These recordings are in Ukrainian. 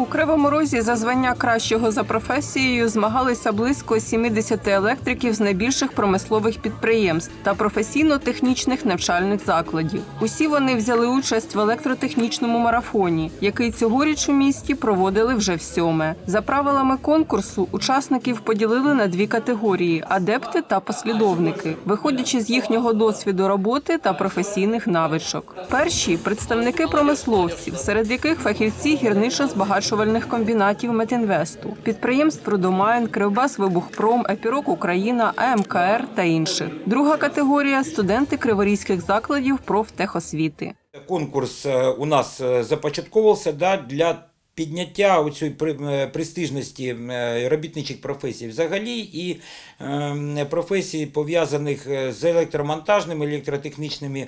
У Кривому Розі за звання кращого за професією змагалися близько 70 електриків з найбільших промислових підприємств та професійно-технічних навчальних закладів. Усі вони взяли участь в електротехнічному марафоні, який цьогоріч у місті проводили вже в сьоме. За правилами конкурсу учасників поділили на дві категорії: адепти та послідовники, виходячи з їхнього досвіду роботи та професійних навичок. Перші представники промисловців, серед яких фахівці гірничо-збагачувальних комбінатів Метінвесту, підприємств Рудомайн, Кривбас, Вибухпром, Епірок Україна, АМКР та інших. Друга категорія студенти криворізьких закладів профтехосвіти. Конкурс е, у нас е, започатковувався да, для підняття цієї престижності е, робітничих професій взагалі і е, професій, пов'язаних е, з електромонтажними, електротехнічними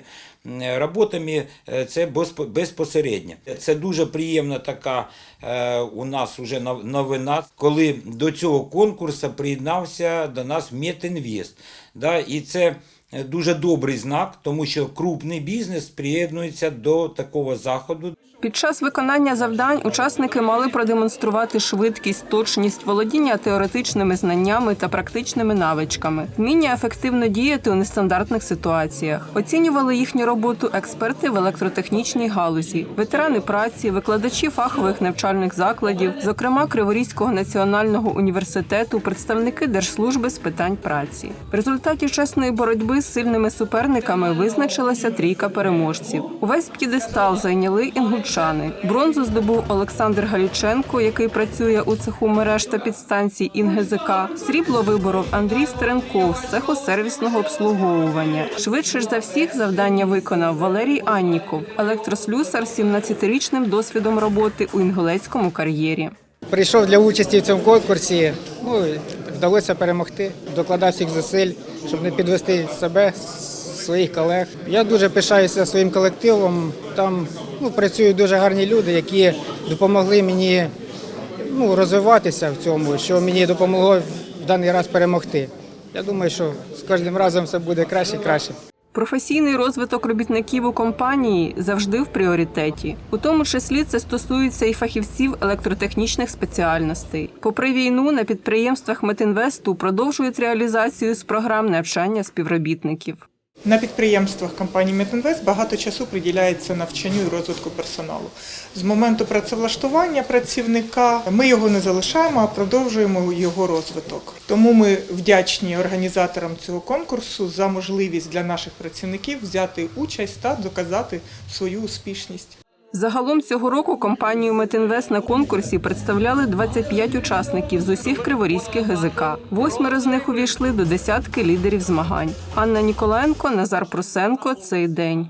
роботами, е, це безпосередньо. Це дуже приємна така е, у нас уже новина, коли до цього конкурсу приєднався до нас Метінвест. Да, і це Е, дуже добрий знак, тому що крупний бізнес приєднується до такого заходу. Під час виконання завдань учасники мали продемонструвати швидкість, точність, володіння теоретичними знаннями та практичними навичками, вміння ефективно діяти у нестандартних ситуаціях. Оцінювали їхню роботу експерти в електротехнічній галузі, ветерани праці, викладачі фахових навчальних закладів, зокрема Криворізького національного університету, представники Держслужби з питань праці. В результаті чесної боротьби з сильними суперниками визначилася трійка переможців. Увесь п'єдестал зайняли інгульчани. Бронзу здобув Олександр Галіченко, який працює у цеху мереж та підстанцій ІНГЗК. Срібло виборов Андрій Стеренков з цеху сервісного обслуговування. Швидше ж за всіх завдання виконав Валерій Анніков, електрослюсар з 17-річним досвідом роботи у інгулецькому кар'єрі. Прийшов для участі в цьому конкурсі. Ну, вдалося перемогти. Докладав всіх зусиль, щоб не підвести себе, своїх колег. Я дуже пишаюся своїм колективом. Там ну, працюють дуже гарні люди, які допомогли мені ну, розвиватися в цьому, що мені допомогло в даний раз перемогти. Я думаю, що з кожним разом все буде краще і краще. Професійний розвиток робітників у компанії завжди в пріоритеті. У тому числі це стосується і фахівців електротехнічних спеціальностей. Попри війну на підприємствах Метінвесту продовжують реалізацію з програм навчання співробітників. На підприємствах компанії Метінвест багато часу приділяється навчанню і розвитку персоналу. З моменту працевлаштування працівника ми його не залишаємо, а продовжуємо його розвиток. Тому ми вдячні організаторам цього конкурсу за можливість для наших працівників взяти участь та доказати свою успішність. Загалом цього року компанію Метінвест на конкурсі представляли 25 учасників з усіх криворізьких ГЗК. Восьмеро з них увійшли до десятки лідерів змагань. Анна Ніколаєнко, Назар Прусенко. Цей день.